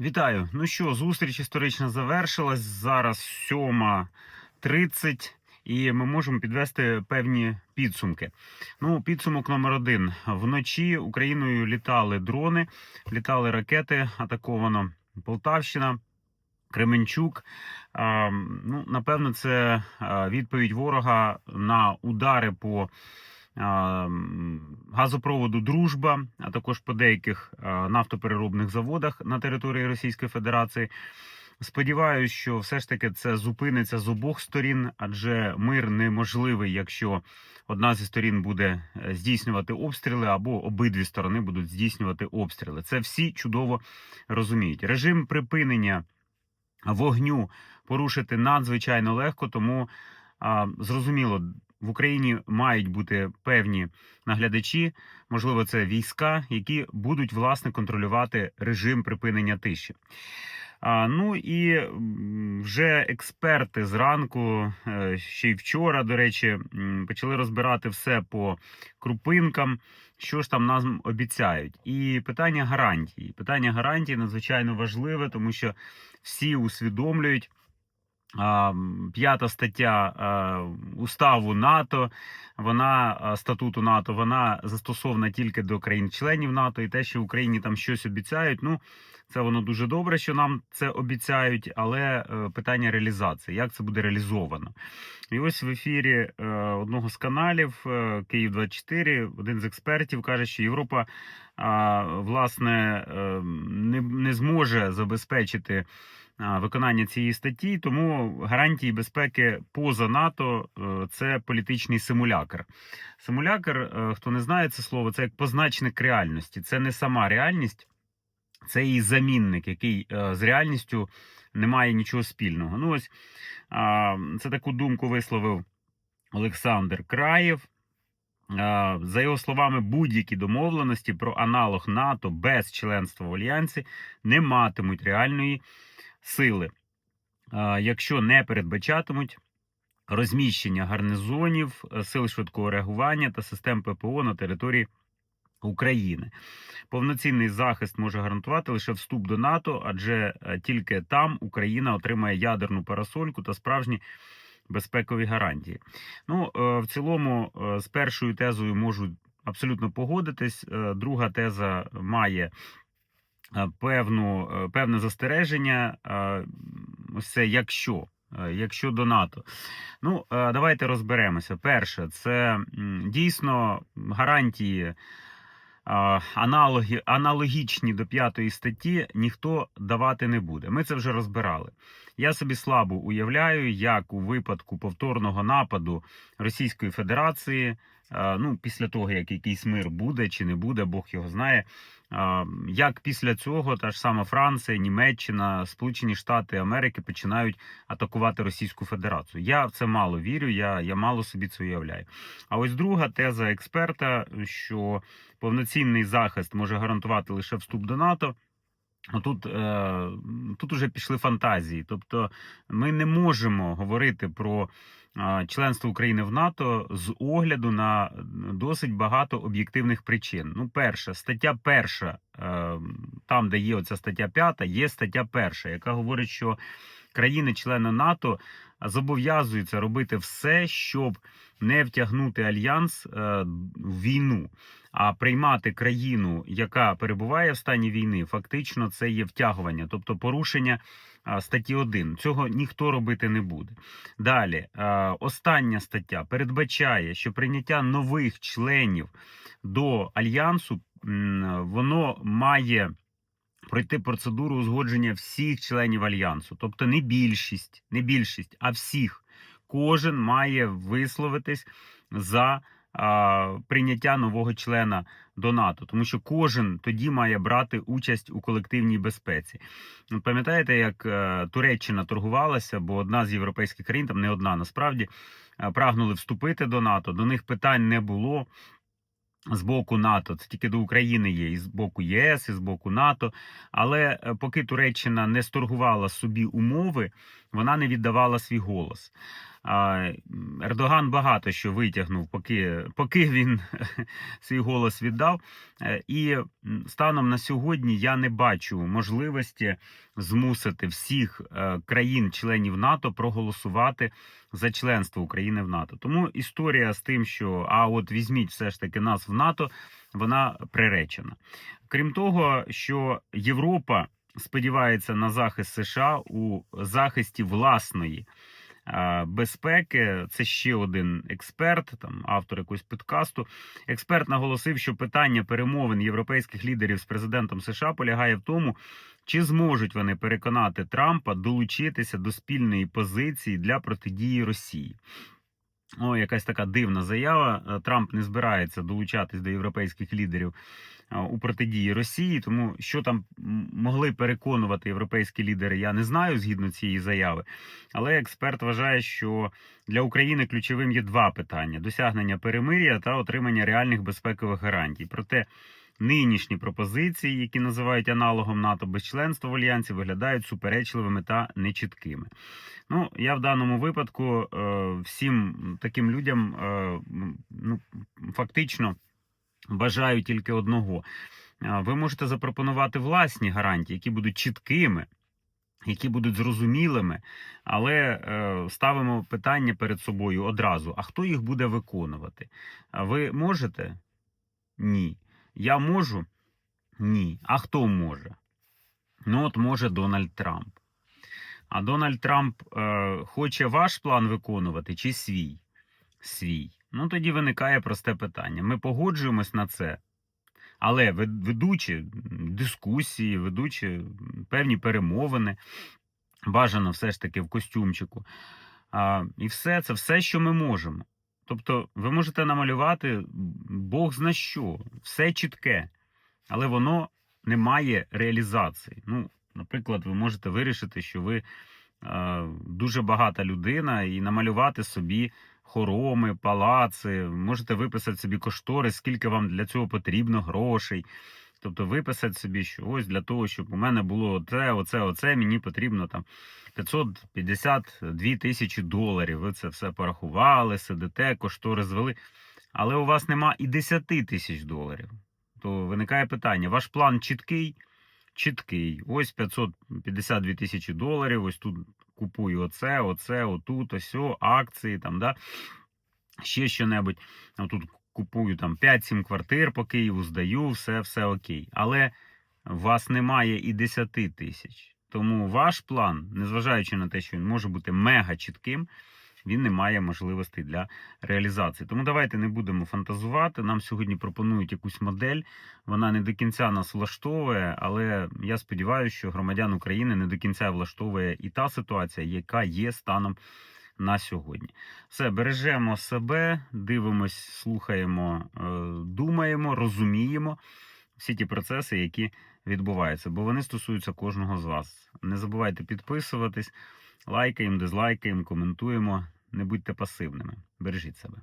Вітаю. Ну що, зустріч історична завершилась. Зараз 7.30 і ми можемо підвести певні підсумки. Ну, підсумок номер один. Вночі Україною літали дрони, літали ракети, атаковано Полтавщина. Кременчук, ну напевно, це відповідь ворога на удари по газопроводу Дружба, а також по деяких нафтопереробних заводах на території Російської Федерації. Сподіваюсь, що все ж таки це зупиниться з обох сторін, адже мир неможливий, якщо одна зі сторін буде е, здійснювати обстріли, або обидві сторони будуть здійснювати обстріли. Це всі чудово розуміють. Режим припинення вогню порушити надзвичайно легко, тому а, зрозуміло, в Україні мають бути певні наглядачі, можливо, це війська, які будуть власне контролювати режим припинення тиші. А, ну і вже експерти зранку, е, ще й вчора, до речі, почали розбирати все по крупинкам, що ж там нам обіцяють. І питання гарантій. Питання гарантій надзвичайно важливе, тому що всі усвідомлюють. П'ята стаття уставу НАТО, вона статуту НАТО, вона застосована тільки до країн-членів НАТО, і те, що Україні там щось обіцяють. Ну це воно дуже добре, що нам це обіцяють, але е, питання реалізації, як це буде реалізовано. І ось в ефірі е, одного з каналів е, Київ 24 один з експертів каже, що Європа власне е, не, зможе забезпечити виконання цієї статті, тому гарантії безпеки поза НАТО е, це політичний симулякр. Симулякр, е, хто не знає це слово, це як позначник реальності. Це не сама реальність, це її замінник, який е, з реальністю не має нічого спільного. Ну ось це таку думку висловив Олександр Краєв. За його словами, будь-які домовленості про аналог НАТО без членства в альянсі не матимуть реальної сили, якщо не передбачатимуть розміщення гарнизонів, е, сил швидкого реагування та систем ППО на території України. Повноцінний захист може гарантувати лише вступ до НАТО, адже е, тільки там Україна отримає ядерну парасольку та справжні безпекові гарантії. Ну, е, в цілому, з першою тезою можу абсолютно погодитись. Друга теза має певну, е, певне застереження. е, Ось це якщо. е, Якщо до НАТО, ну е, давайте розберемося. Перше, це дійсно гарантії аналоги, аналогічні до п'ятої статті ніхто давати не буде. Ми це вже розбирали. Я собі слабо уявляю, як у випадку повторного нападу Російської Федерації, ну після того як якийсь мир буде чи не буде, Бог його знає. Як після цього та ж сама Франція, Німеччина, Сполучені Штати Америки починають атакувати Російську Федерацію? Я в це мало вірю, я, я мало собі це уявляю. А ось друга теза експерта, що повноцінний захист може гарантувати лише вступ до НАТО. Тут, е, тут уже пішли фантазії. Тобто ми не можемо говорити про е, членство України в НАТО з огляду на досить багато об'єктивних причин. Ну, перше, стаття перша, е, там, де є оця стаття п'ята, є стаття перша, яка говорить, що країни-члени НАТО зобов'язуються робити все, щоб не втягнути альянс в війну. А приймати країну, яка перебуває в стані війни, фактично це є втягування, тобто порушення статті 1. Цього ніхто робити не буде. Далі, остання стаття передбачає, що прийняття нових членів до альянсу воно має пройти процедуру узгодження всіх членів альянсу, тобто не більшість, не більшість, а всіх. Кожен має висловитись за прийняття нового члена до НАТО, тому що кожен тоді має брати участь у колективній безпеці. Ну, Пам'ятаєте, як е, Туреччина торгувалася, бо одна з європейських країн, там не одна насправді, е, прагнули вступити до НАТО. До них питань не було. З боку НАТО, це тільки до України є, і з боку ЄС, і з боку НАТО. Але е, поки Туреччина не сторгувала собі умови, вона не віддавала свій голос. Ердоган багато що витягнув, поки, поки він свій голос віддав. Е, І станом на сьогодні я не бачу можливості змусити всіх е, країн-членів НАТО проголосувати за членство України в НАТО. Тому історія з тим, що а от візьміть все ж таки нас в НАТО, вона приречена. Крім того, що Європа сподівається на захист США у захисті власної безпеки. Це ще один експерт, там автор якогось підкасту. Експерт наголосив, що питання перемовин європейських лідерів з президентом США полягає в тому, чи зможуть вони переконати Трампа долучитися до спільної позиції для протидії Росії. О, якась така дивна заява. Е, Трамп не збирається долучатись до європейських лідерів е, у протидії Росії. Тому що там могли переконувати європейські лідери, я не знаю згідно цієї заяви. Але експерт вважає, що для України ключовим є два питання: досягнення перемир'я та отримання реальних безпекових гарантій. Проте нинішні пропозиції, які називають аналогом НАТО без членства в альянсі, виглядають суперечливими та нечіткими. Ну, я в даному випадку е, всім таким людям е, ну, фактично бажаю тільки одного. Е, Ви можете запропонувати власні гарантії, які будуть чіткими, які будуть зрозумілими, але ставимо питання перед собою одразу: а хто їх буде виконувати? Ви можете? Ні. Я можу? Ні. А хто може? Ну, от може Дональд Трамп. А Дональд Трамп е, хоче ваш план виконувати чи свій? Свій. Ну тоді виникає просте питання. Ми погоджуємось на це, але вед- ведучи дискусії, ведучи певні перемовини, бажано все ж таки в костюмчику. А, і все це все, що ми можемо. Тобто, ви можете намалювати Бог зна що, все чітке, але воно не має реалізації. Ну, наприклад, ви можете вирішити, що ви е, дуже багата людина, і намалювати собі хороми, палаци, можете виписати собі кошторис, скільки вам для цього потрібно грошей. Тобто виписати собі, що ось для того, щоб у мене було оце, оце, оце, мені потрібно там 552 тисячі доларів. Ви це все порахували, сидите, кошторис звели. Але у вас нема і 10 тисяч доларів. То виникає питання: ваш план чіткий? Чіткий. Ось 552 тисячі доларів. Ось тут купую оце, оце, отут, ось, акції, там, да? ще що-небудь. Тут купую там 5-7 квартир по Києву, здаю, все, все окей. Але у вас немає і 10 тисяч. Тому ваш план, незважаючи на те, що він може бути мега чітким, він не має можливостей для реалізації. Тому давайте не будемо фантазувати. Нам сьогодні пропонують якусь модель. Вона не до кінця нас влаштовує, але я сподіваюся, що громадян України не до кінця влаштовує і та ситуація, яка є станом на сьогодні. Все, бережемо себе, дивимось, слухаємо, е, думаємо, розуміємо всі ті процеси, які відбуваються, бо вони стосуються кожного з вас. Не забувайте підписуватись, лайкаємо, дизлайкаємо, коментуємо. Не будьте пасивними. Бережіть себе.